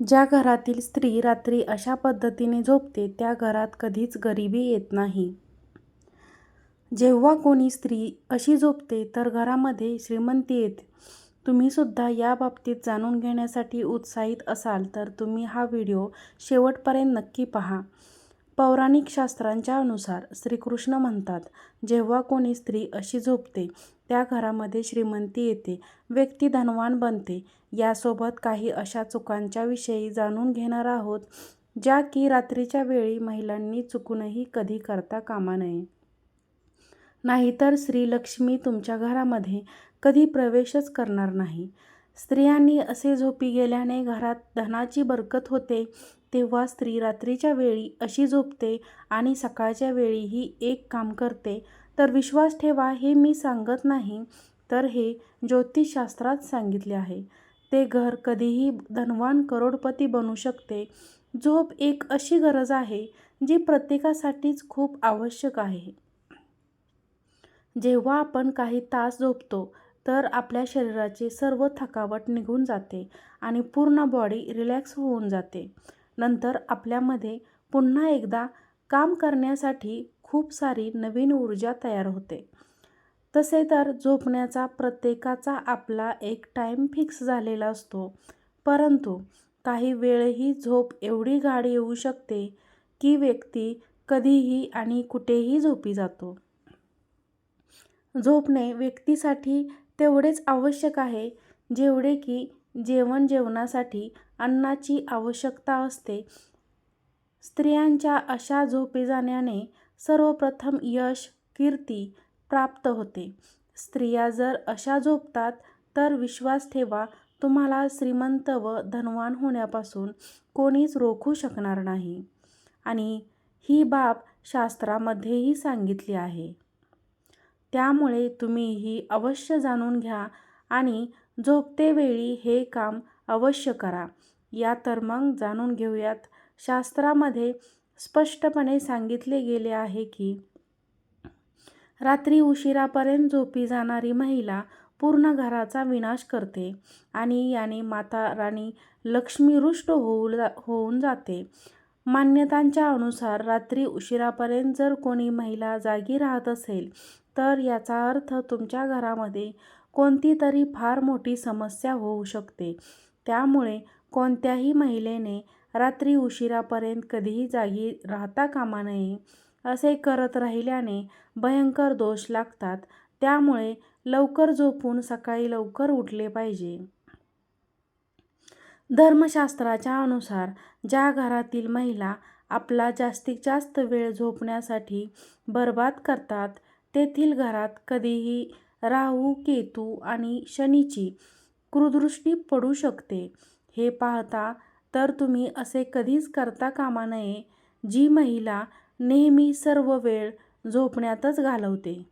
ज्या घरातील स्त्री रात्री अशा पद्धतीने झोपते त्या घरात कधीच गरिबी येत नाही. जेव्हा कोणी स्त्री अशी झोपते तर घरामध्ये श्रीमंती येते. तुम्हीसुद्धा याबाबतीत जाणून घेण्यासाठी उत्साहित असाल तर तुम्ही हा व्हिडिओ शेवटपर्यंत नक्की पहा. पौराणिक शास्त्रांच्या अनुसार श्रीकृष्ण म्हणतात, जेव्हा कोणी स्त्री अशी झोपते त्या घरामध्ये श्रीमंती येते, व्यक्ती धनवान बनते. यासोबत काही अशा चुकांच्या विषयी जाणून घेणार आहोत ज्या की रात्रीच्या वेळी महिलांनी चुकूनही कधी करता कामा नये. नाहीतर श्रीलक्ष्मी तुमच्या घरामध्ये कधी प्रवेशच करणार नाही. स्त्रियांनी असे झोपी गेल्याने घरात धनाची बरकत होते. तेव्हा स्त्री रात्रीच्या वेळी अशी झोपते आणि सकाळच्या वेळीही एक काम करते तर विश्वास ठेवा हे मी सांगत नाही तर हे ज्योतिषशास्त्रात सांगितले आहे. ते घर कधीही धनवान करोडपती बनू शकते. झोप एक अशी गरज आहे जी प्रत्येकासाठीच खूप आवश्यक आहे. जेव्हा आपण काही तास झोपतो तर आपल्या शरीराची सर्व थकावट निघून जाते आणि पूर्ण बॉडी रिलॅक्स होऊन जाते. नंतर आपल्यामध्ये पुन्हा एकदा काम करण्यासाठी खूप सारी नवीन ऊर्जा तयार होते. तसे तर झोपण्याचा प्रत्येकाचा आपला एक टाईम फिक्स झालेला असतो. परंतु काही वेळही झोप एवढी गाढ येऊ शकते की व्यक्ती कधीही आणि कुठेही झोपी जातो. झोपणे व्यक्तीसाठी तेवढेच आवश्यक आहे जेवढे की जेवण जेवणासाठी अन्नाची आवश्यकता असते. स्त्रियांच्या अशा झोपी जाण्याने सर्वप्रथम यश, कीर्ती प्राप्त होते. स्त्रिया जर अशा झोपतात तर विश्वास ठेवा तुम्हाला श्रीमंत व धनवान होण्यापासून कोणीच रोखू शकणार नाही आणि ही बाब शास्त्रामध्येही सांगितली आहे. त्यामुळे तुम्ही ही अवश्य जाणून घ्या आणि झोपतेवेळी हे काम अवश्य करा. या तर मग जाणून घेऊयात. शास्त्रामध्ये स्पष्टपणे सांगितले गेले आहे की रात्री उशिरापर्यंत झोपी जाणारी महिला पूर्ण घराचा विनाश करते आणि याने माता राणी लक्ष्मी रुष्ट होऊन जाते. मान्यतांच्या अनुसार रात्री उशिरापर्यंत जर कोणी महिला जागी राहत असेल तर याचा अर्थ तुमच्या घरामध्ये कोणती तरी फार मोठी समस्या होऊ शकते. त्यामुळे कोणत्याही महिलेने रात्री उशिरापर्यंत कधीही जागी राहता कामा नये. असे करत राहिल्याने भयंकर दोष लागतात. त्यामुळे लवकर झोपून सकाळी लवकर उठले पाहिजे. धर्मशास्त्राच्या अनुसार ज्या घरातील महिला आपला जास्तीत जास्त वेळ झोपण्यासाठी बरबाद करतात तेथील घरात कधीही राहू, केतू आणि शनीची कुदृष्टी पडू शकते. हे पाहता तर तुम्ही असे कधीच करता कामा नये. जी महिला नेहमी सर्व वेळ झोपण्यातच घालवते.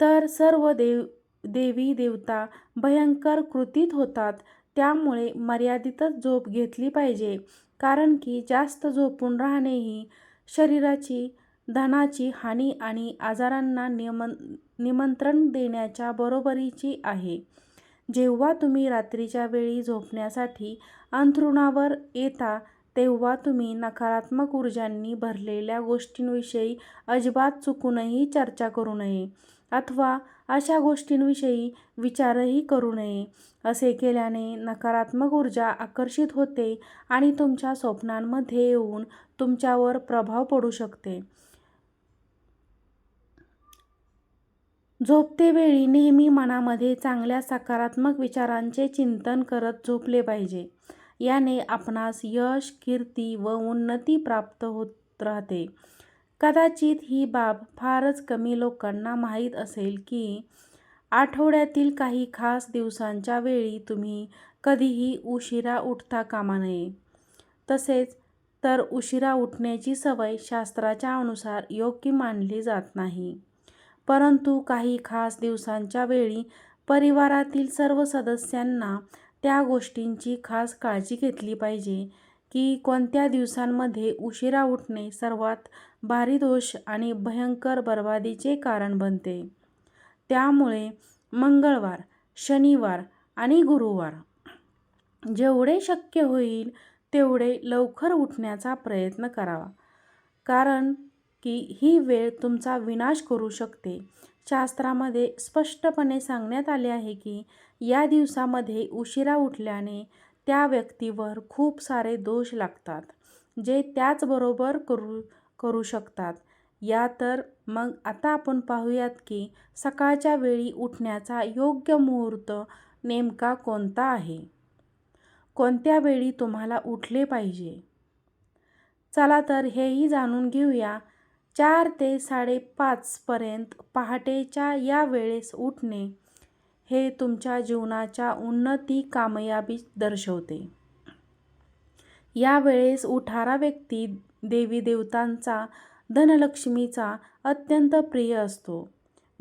तर सर्व देव देवी देवता भयंकर कृतीत होतात. त्यामुळे मर्यादितच झोप घेतली पाहिजे. कारण की जास्त झोपून राहणे ही शरीराची, धनाची हानी आणि आजारांना निमंत्रण देण्याच्या बरोबरीची आहे. जेव्हा तुम्ही रात्रीच्या वेळी झोपण्यासाठी अंथरुणावर येता तेव्हा तुम्ही नकारात्मक ऊर्जांनी भरलेल्या गोष्टींविषयी अजिबात चुकूनही चर्चा करू नये अथवा अशा गोष्टींविषयी विचारही करू नये. असे केल्याने नकारात्मक ऊर्जा आकर्षित होते आणि तुमच्या स्वप्नांमध्ये येऊन तुमच्यावर प्रभाव पडू शकते. झोपतेवेळी नेहमी मनामध्ये चांगल्या सकारात्मक विचारांचे चिंतन करत झोपले पाहिजे. याने आपणास यश, कीर्ती व उन्नती प्राप्त होत राहते. कदाचित ही बाब फारच कमी लोकांना माहीत असेल की आठवड्यातील काही खास दिवसांच्या वेळी तुम्ही कधीही उशिरा उठता कामा नये. तसेच तर उशिरा उठण्याची सवय शास्त्राच्या अनुसार योग्य मानली जात नाही. परंतु काही खास दिवसांच्या वेळी परिवारातील सर्व सदस्यांना त्या गोष्टींची खास काळजी घेतली पाहिजे की कोणत्या दिवसांमध्ये उशिरा उठणे सर्वात भारी दोष आणि भयंकर बरबादीचे कारण बनते. त्यामुळे मंगळवार, शनिवार आणि गुरुवार जेवढे शक्य होईल तेवढे लवकर उठण्याचा प्रयत्न करावा कारण की ही वेळ तुमचा विनाश करू शकते. शास्त्रामध्ये स्पष्टपणे सांगण्यात आले आहे की या दिवसामध्ये उशिरा उठल्याने त्या व्यक्तीवर खूप सारे दोष लागतात जे त्याचबरोबर करू करू शकतात. या तर मग आता आपण पाहूयात की सकाळच्या वेळी उठण्याचा योग्य मुहूर्त नेमका कोणता आहे? कोणत्या वेळी तुम्हाला उठले पाहिजे? चला तर हेही जाणून घेऊया चार ते साडेपाचपर्यंत पहाटेच्या या वेळेस उठणे हे तुमच्या जीवनाच्या उन्नती कामयाबी दर्शवते. या वेळेस उठारा व्यक्ती देवी देवतांचा धनलक्ष्मीचा अत्यंत प्रिय असतो.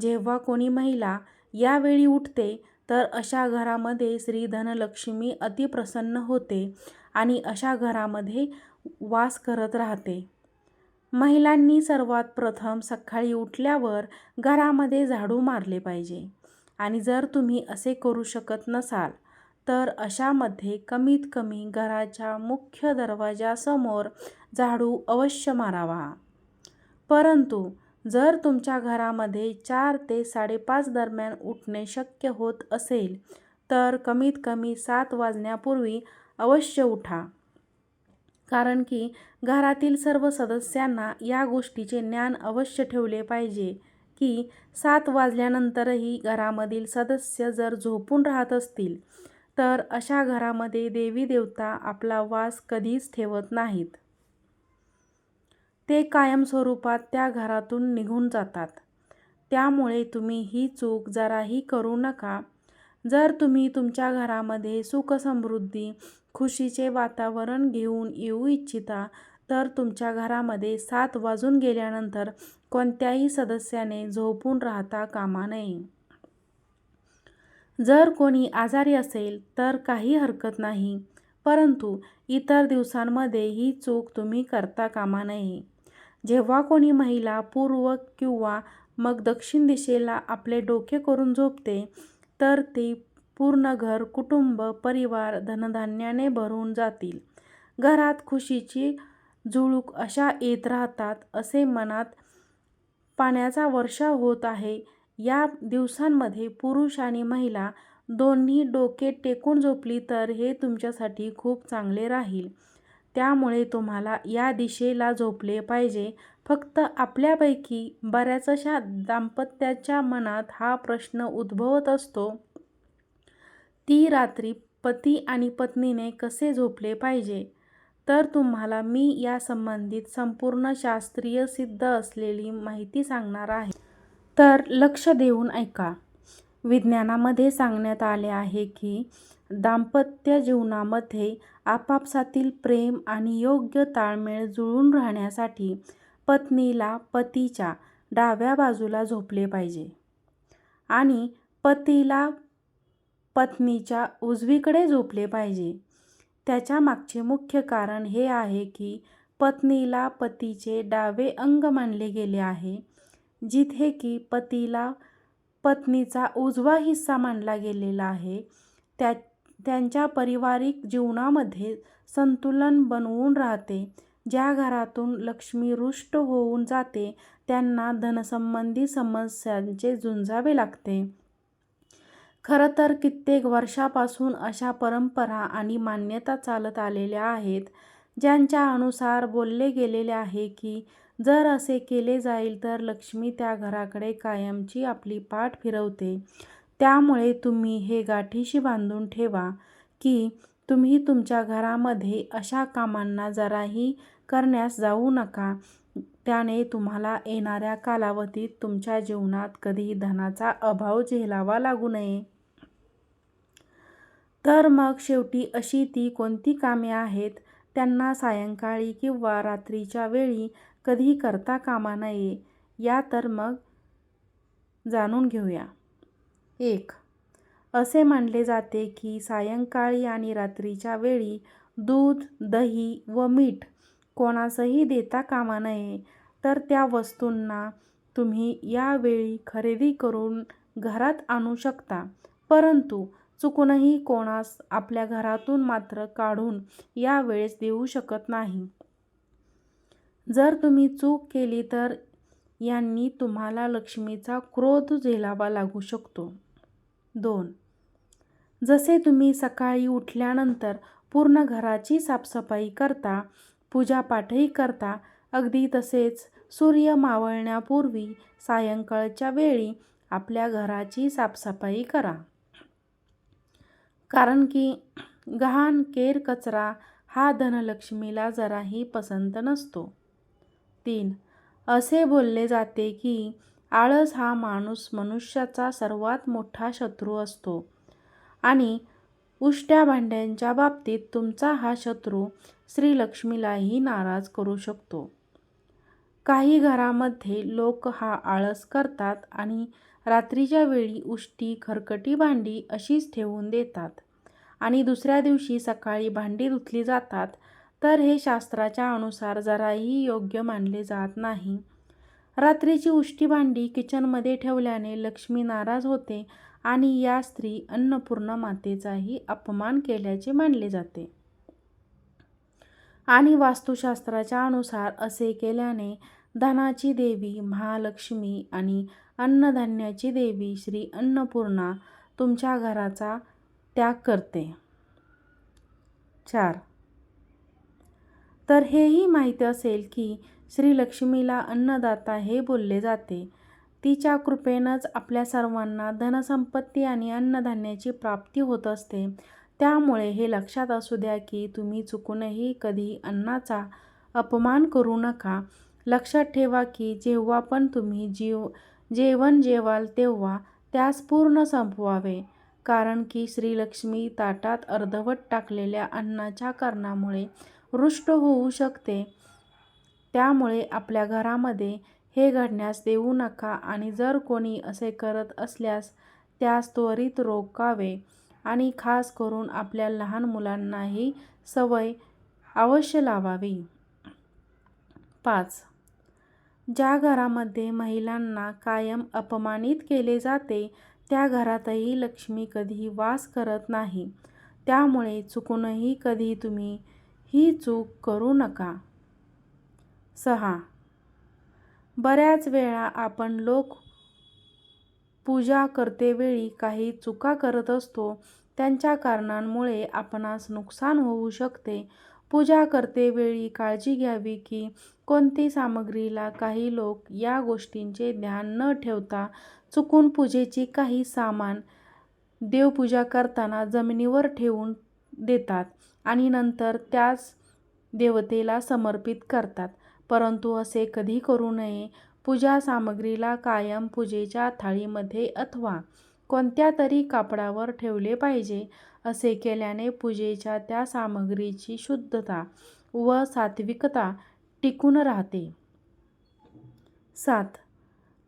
जेव्हा कोणी महिला यावेळी उठते तर अशा घरामध्ये श्री धनलक्ष्मी अतिप्रसन्न होते आणि अशा घरामध्ये वास करत राहते. महिलांनी सर्वात प्रथम सकाळी उठल्यावर घरामध्ये झाडू मारले पाहिजे. आणि जर तुम्ही असे करू शकत नसाल तर अशामध्ये कमीत कमी घराच्या मुख्य दरवाजासमोर झाडू अवश्य मारावा. परंतु जर तुमच्या घरामध्ये चार ते साडेपाच दरम्यान उठणे शक्य होत असेल तर कमीत कमी सात वाजण्यापूर्वी अवश्य उठा. कारण की घरातील सर्व सदस्यांना या गोष्टीचे ज्ञान अवश्य ठेवले पाहिजे की सात वाजल्यानंतरही घरामधील सदस्य जर झोपून राहत असतील तर अशा घरामध्ये देवी देवता आपला वास कधीच ठेवत नाहीत. ते कायमस्वरूपात त्या घरातून निघून जातात. त्यामुळे तुम्ही ही चूक जराही करू नका. जर तुम्ही तुमच्या घरामध्ये सुखसमृद्धी खुशीचे वातावरण घेऊन येऊ इच्छिता तर तुमच्या घरामध्ये सात वाजून गेल्यानंतर कोणत्याही सदस्याने झोपून राहता कामा नये. जर कोणी आजारी असेल तर काही हरकत नाही परंतु इतर दिवसांमध्ये ही चूक तुम्ही करता कामा नये. जेव्हा कोणी महिला पूर्व किंवा मग दक्षिण दिशेला आपले डोके करून झोपते तर ती पूर्ण घर कुटुंब परिवार धनधान्याने भरून जातील. घरात खुशीची झुळूक अशा येत राहतात असे मनात पाण्याचा वर्षा होत आहे. या दिवसांमध्ये पुरुष आणि महिला दोन्ही डोके टेकून झोपली तर हे तुमच्यासाठी खूप चांगले राहील. त्यामुळे तुम्हाला या दिशेला झोपले पाहिजे. फक्त आपल्यापैकी बऱ्याचशा दाम्पत्याच्या मनात हा प्रश्न उद्भवत असतो. ती रात्री पती आणि पत्नीने कसे झोपले पाहिजे? तर तुम्हाला मी या संबंधित संपूर्ण शास्त्रीय सिद्ध असलेली माहिती सांगणार आहे. तर लक्ष देऊन ऐका. विज्ञानामध्ये सांगण्यात आले आहे की दाम्पत्य जीवनामध्ये आपापसातील प्रेम आणि योग्य ताळमेळ जुळून राहण्यासाठी पत्नीला पतीच्या डाव्या बाजूला झोपले पाहिजे. आणि पतीला पत्नीच्या उजवीकडे झोपले पाहिजे. त्याच्या मागचे मुख्य कारण हे आहे की पत्नीला पतीचे डावे अंग मानले गेले आहे जिथे की पतीला पत्नीचा उजवा हिस्सा मानला गेलेला आहे. त्या त्यांच्या पारिवारिक जीवनामध्ये संतुलन बनवून राहते. ज्या घरातून लक्ष्मी रुष्ट होऊन जाते त्यांना धनसंबंधी समस्यांचे झुंजावे लागते. खरं तर कित्येक वर्षापासून अशा परंपरा आणि मान्यता चालत आलेल्या आहेत ज्यांच्या अनुसार बोलले गेलेले आहे की जर असे केले जाईल तर लक्ष्मी त्या घराकडे कायमची आपली पाठ फिरवते. त्यामुळे तुम्ही हे गाठीशी बांधून ठेवा की तुम्ही तुमच्या घरामध्ये अशा कामांना जराही करण्यास जाऊ नका. त्याने तुम्हाला येणाऱ्या कालावधीत तुमच्या जीवनात कधी धनाचा अभाव झेलावा लागू नये. तर मग शेवटी अशी ती कोणती कामे आहेत? त्यांना सायंकाळी किंवा रात्रीच्या वेळी कधी करता कामा नये या तर मग जाणून घेऊया. एक असे मानले जाते की सायंकाळी आणि रात्रीच्या वेळी दूध दही व मीठ कोणासही देता कामा नये तर त्या वस्तूंना तुम्ही यावेळी खरेदी करून घरात आणू शकता. परंतु चुकूनही कोणास आपल्या घरातून मात्र काढून या वेळेस देऊ शकत नाही. जर तुम्ही चूक केली तर यांनी तुम्हाला लक्ष्मीचा क्रोध झेलावा लागू शकतो. दोन. जसे तुम्ही सकाळी उठल्यानंतर पूर्ण घराची साफसफाई करता, पूजापाठही करता, अगदी तसेच सूर्य मावळण्यापूर्वी सायंकाळच्या वेळी आपल्या घराची साफसफाई करा. कारण की घाण, केर, कचरा हा धनलक्ष्मीला जराही पसंत नसतो. तीन. असे बोलले जाते की आळस हा माणूस मनुष्याचा सर्वात मोठा शत्रू असतो आणि उष्ट्या भांड्यांच्या बाबतीत तुमचा हा शत्रू श्रीलक्ष्मीलाही नाराज करू शकतो. काही घरामध्ये लोक हा आळस करतात आणि रात्रीच्या वेळी उष्टी, खरकटी भांडी अशीच ठेवून देतात आणि दुसऱ्या दिवशी सकाळी भांडी धुतली जातात, तर हे शास्त्राच्या अनुसार जराही योग्य मानले जात नाही. रात्रीची उष्टी भांडी किचनमध्ये ठेवल्याने लक्ष्मी नाराज होते आणि या स्त्री अन्नपूर्ण मातेचाही अपमान केल्याचे मानले जाते. आणि वास्तुशास्त्राच्या अनुसार असे केल्याने धनाची देवी महालक्ष्मी आणि अन्नधान्याची देवी श्री अन्नपूर्णा तुमच्या घराचा त्याग करते. चार. तर हेही माहिती असेल की श्रीलक्ष्मीला अन्नदाता हे बोलले जाते. तिच्या कृपेनंच आपल्या सर्वांना धनसंपत्ती आणि अन्नधान्याची प्राप्ती होत असते. त्यामुळे हे लक्षात असू द्या की तुम्ही चुकूनही कधी अन्नाचा अपमान करू नका. लक्षात ठेवा की जेव्हा पण तुम्ही जीव जेवण जेवाल तेव्हा त्यास पूर्ण संपवावे. कारण की श्रीलक्ष्मी ताटात अर्धवट टाकलेल्या अन्नाच्या कारणामुळे रुष्ट होऊ शकते. त्यामुळे आपल्या घरामध्ये हे घडण्यास देऊ नका आणि जर कोणी असे करत असल्यास त्यास त्वरित रोखावे आणि खास करून आपल्या लहान मुलांनाही सवय अवश्य लावावी. पाच. ज्या घरामध्ये महिलांना कायम अपमानित केले जाते त्या घरातही लक्ष्मी कधी वास करत नाही. त्यामुळे चुकूनही कधी तुम्ही ही चूक करू नका. सहा. बऱ्याच वेळा आपण लोक पूजा करतेवेळी काही चुका करत असतो. त्यांच्या कारणांमुळे आपणास नुकसान होऊ शकते. पूजा करतेवेळी काळजी घ्यावी की कोणती सामग्रीला काही लोक या गोष्टींचे ध्यान न ठेवता चुकून पूजेची काही सामान देवपूजा करताना जमिनीवर ठेवून देतात आणि नंतर त्याच देवतेला समर्पित करतात. परंतु असे कधी करू नये. पूजा सामग्रीला कायम पूजेच्या थाळीमध्ये अथवा कोणत्या तरी कापडावर ठेवले पाहिजे. असे केल्याने पूजेच्या त्या सामग्रीची शुद्धता व सात्विकता टिकून राहते. सात.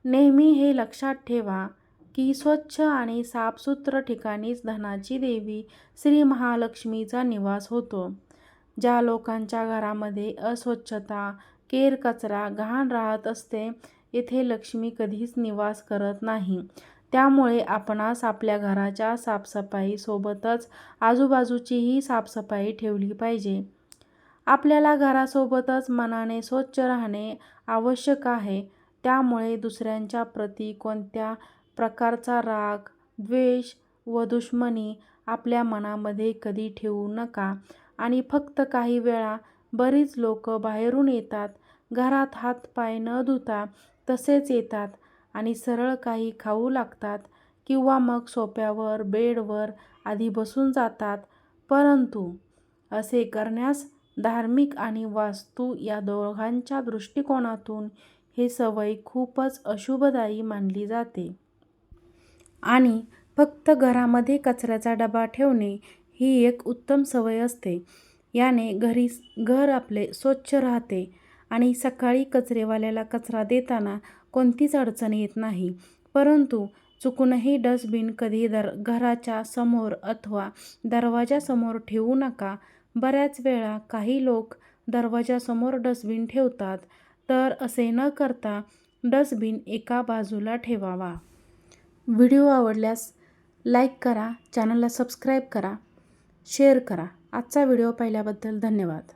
नेहमी हे लक्षात ठेवा की स्वच्छ आणि साफसुथरं ठिकाणीच धनाची देवी श्री महालक्ष्मीचा निवास होतो. ज्या लोकांच्या घरामध्ये अस्वच्छता, केर, कचरा, घाण राहत असते येथे लक्ष्मी कधीच निवास करत नाही. त्यामुळे आपणास आपल्या घराच्या साफसफाईसोबतच आजूबाजूचीही साफसफाई ठेवली पाहिजे. आपल्याला घरासोबतच मनाने स्वच्छ राहणे आवश्यक आहे. त्यामुळे दुसऱ्यांच्या प्रती कोणत्या प्रकारचा राग, द्वेष व दुश्मनी आपल्या मनामध्ये कधी ठेवू नका आणि फक्त काही वेळा बरीच लोक बाहेरून येतात, घरात हात-पाय न धुता तसेच येतात आणि सरळ काही खाऊ लागतात किंवा मग सोप्यावर बेडवर आधी बसून जातात. परंतु असे करण्यास धार्मिक आणि वास्तू या दोघांच्या दृष्टिकोनातून ही सवय खूपच अशुभदायी मानली जाते. आणि फक्त घरामध्ये कचऱ्याचा डबा ठेवणे ही एक उत्तम सवय असते. याने घर आपले स्वच्छ राहते आणि सकाळी कचरेवाल्याला कचरा देताना कोणतीच अडचण येत नाही. परंतु चुकूनही डस्टबिन कधी दर घराच्या समोर अथवा दरवाजासमोर ठेवू नका. बऱ्याच वेळा काही लोक दरवाजासमोर डस्टबिन ठेवतात तर असे न करता डस्टबिन एका बाजूला ठेवावा. व्हिडिओ आवडल्यास लाईक करा चॅनलला सबस्क्राईब करा शेअर करा आजचा व्हिडिओ पाहिल्याबद्दल धन्यवाद